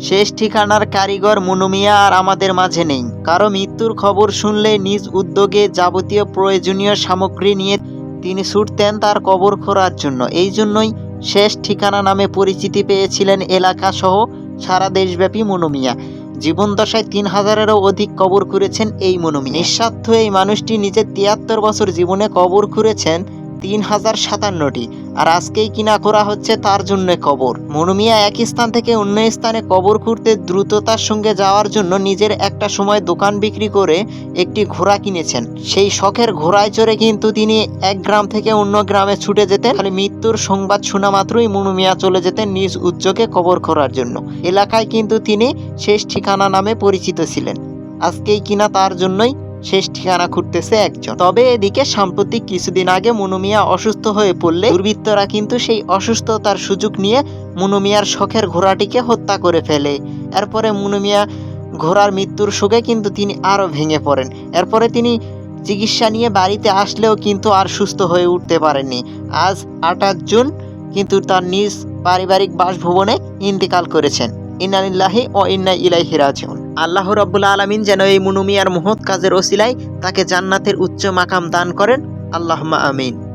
শেষ ঠিকানার কারিগর মুনুমিয়া আর আমাদের মাঝে নেই। কারও মৃত্যুর খবর শুনলে নিজ উদ্যোগে যাবতীয় প্রয়োজনীয় সামগ্রী নিয়ে তিনি ছুটতেন তার কবর খোঁড়ার জন্য। এই জন্যই শেষ ঠিকানা নামে পরিচিতি পেয়েছিলেন এলাকা সহ সারা দেশব্যাপী মনুমিয়া। জীবনদশায় তিন হাজারেরও অধিক কবর খুঁড়েছেন এই মনুমিয়া। নিঃস্বার্থ এই মানুষটি নিজের তিয়াত্তর বছর জীবনে কবর খুঁড়েছেন তিন হাজার সাতান্নটি। আর আজকেই কিনা করা হচ্ছে তার জন্য কবর। মনুমিয়া এক স্থান থেকে অন্য স্থানে কবর খুঁড়তে দ্রুততার সঙ্গে যাওয়ার জন্য নিজের একটা সময় দোকান বিক্রি করে একটি ঘোড়া কিনেছেন। সেই শখের ঘোড়ায় চড়ে কিন্তু তিনি এক গ্রাম থেকে অন্য গ্রামে ছুটে যেতেন। খালি মৃত্যুর সংবাদ শোনা মাত্রই মনুমিয়া চলে যেতেন নিজ উদ্যোগে কবর খোঁড়ার জন্য। এলাকায় কিন্তু তিনি শেষ ঠিকানা নামে পরিচিত ছিলেন। আজকেই কিনা তার জন্যই শেষ ঠিকানা খুঁড়তেছে একজন। তবে এদিকে সাম্প্রতিক কিছুদিন আগে মনুমিয়া অসুস্থ হয়ে পড়লে দুর্বৃত্তরা কিন্তু সেই অসুস্থতার সুযোগ নিয়ে মুনুমিয়ার শখের ঘোড়াটিকে হত্যা করে ফেলে। এরপরে মুনুমিয়া ঘোড়ার মৃত্যুর শোকে কিন্তু তিনি আরও ভেঙে পড়েন। এরপরে তিনি চিকিৎসা নিয়ে বাড়িতে আসলেও কিন্তু আর সুস্থ হয়ে উঠতে পারেননি। আজ আঠাশ জুন কিন্তু তার নিজ পারিবারিক বাসভবনে ইন্তেকাল করেছেন। ইন্নালিল্লাহি ও ইন্না ইলাইহি রাজিউন। আল্লাহ রব্বুল আলমিন যেন এই মুনুমিয়ার মহৎ কাজের ওসিলায় তাকে জান্নাতের উচ্চ মাকাম দান করেন। আল্লাহমা আমিন।